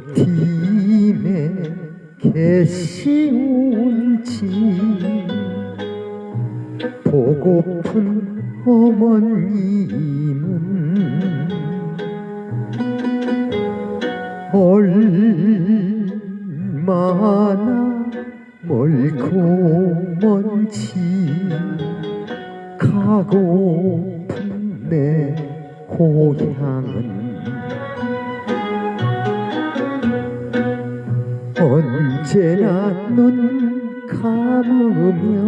어디에 계시온지 보고픈 어머님은 얼마나 멀고 먼지 가고픈 내 고향은 언제나 눈 감으면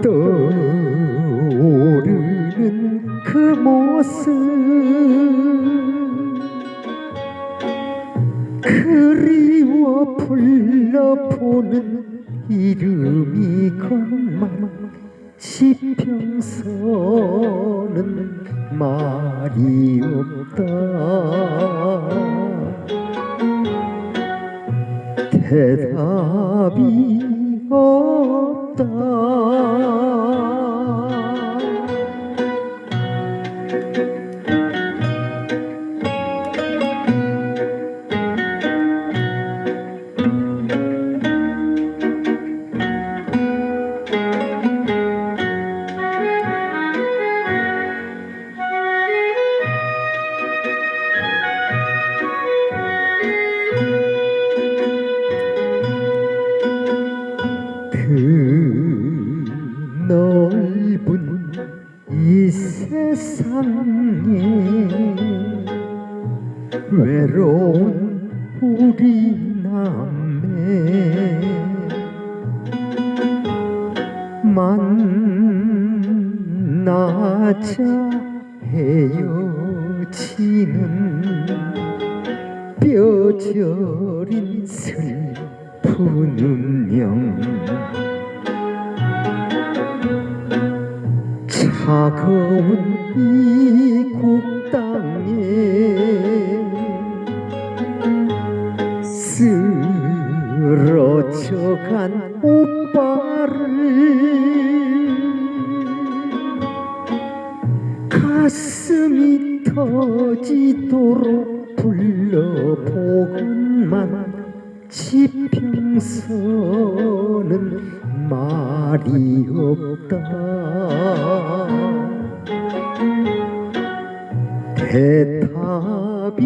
떠오르는 그 모습 그리워 불러보는 이름이건만 지평선은 말이 없다 대답이 없 세상에 외로운 우리 남매 만나자 헤어지는 뼈저린 슬픈 운명 차가운 이국 땅에 쓰러져간 오빠를 가슴이 터지도록 불러보건만 지평선은 말이 없다. 대답이